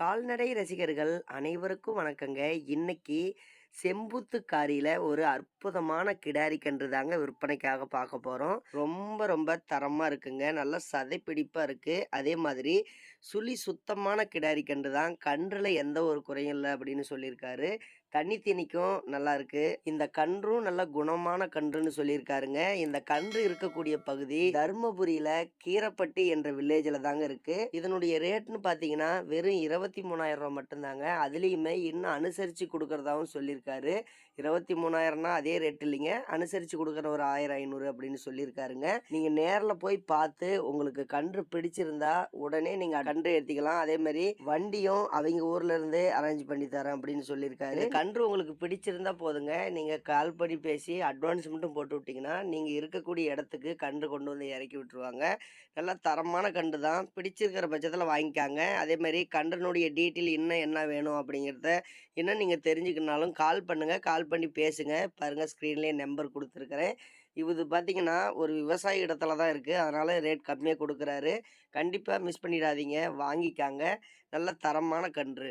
கால்நடை ரசிகர்கள் அனைவருக்கும் வணக்கங்க. இன்னைக்கு செம்புத்துக்காரியில் ஒரு அற்புதமான கிடாரி கன்று தாங்க விற்பனைக்காக பார்க்க போகிறோம் ரொம்ப ரொம்ப தரமாக இருக்குங்க. நல்லா சதைப்பிடிப்பாக இருக்குது அதே மாதிரி சுழி சுத்தமான கிடாரி கன்று தான். கன்றில் எந்த ஒரு குறையும் இல்லை அப்படின்னு சொல்லியிருக்காரு. கன்னி தீனிக்கும் நல்லா இருக்கு. இந்த கன்றும் நல்ல குணமான கன்றுன்னு சொல்லியிருக்காருங்க. இந்த கன்று இருக்கக்கூடிய பகுதி தருமபுரியில கீரப்பட்டி என்ற வில்லேஜில் தாங்க இருக்கு. இதனுடைய ரேட்னு பார்த்தீங்கன்னா வெறும் இருபத்தி மூணாயிரம் ரூபாய் மட்டும்தாங்க. அதுலேயுமே இன்னும் அனுசரித்து கொடுக்குறதாகவும் சொல்லியிருக்காரு. இருபத்தி மூணாயிரம்னா அதே ரேட் இல்லைங்க. அனுசரித்து கொடுக்குற ஒரு ஆயிரம் ஐநூறு அப்படின்னு சொல்லியிருக்காருங்க. நீங்கள் நேரில் போய் பார்த்து உங்களுக்கு கன்று பிடிச்சிருந்தா உடனே நீங்கள் கன்று எடுத்துக்கலாம். அதே மாதிரி வண்டியும் அவங்க ஊர்லேருந்து அரேஞ்ச் பண்ணி தரேன் அப்படின்னு சொல்லியிருக்காரு. கன்று உங்களுக்கு பிடிச்சிருந்தா போதுங்க. நீங்கள் கால் பண்ணி பேசி அட்வான்ஸ் மட்டும் போட்டு விட்டிங்கன்னா நீங்கள் இருக்கக்கூடிய இடத்துக்கு கன்று கொண்டு வந்து இறக்கி விட்டுருவாங்க. நல்லா தரமான கன்று தான். பிடிச்சிருக்கிற பட்சத்தில் வாங்கிக்காங்க. அதே மாதிரி கன்றனுடைய டீட்டெயில் இன்னும் என்ன வேணும் அப்படிங்கிறத இன்னும் நீங்கள் தெரிஞ்சுக்கினாலும் கால் பண்ணுங்கள் கால் பண்ணி பேசுங்க. பாருங்கள் ஸ்க்ரீன்லேயே நம்பர் கொடுத்துருக்குறேன். இது பார்த்தீங்கன்னா ஒரு விவசாய இடத்துல தான் இருக்குது அதனால் ரேட் கம்மியாக கொடுக்குறாரு. கண்டிப்பாக மிஸ் பண்ணிடாதீங்க. வாங்கிக்காங்க. நல்ல தரமான கன்று.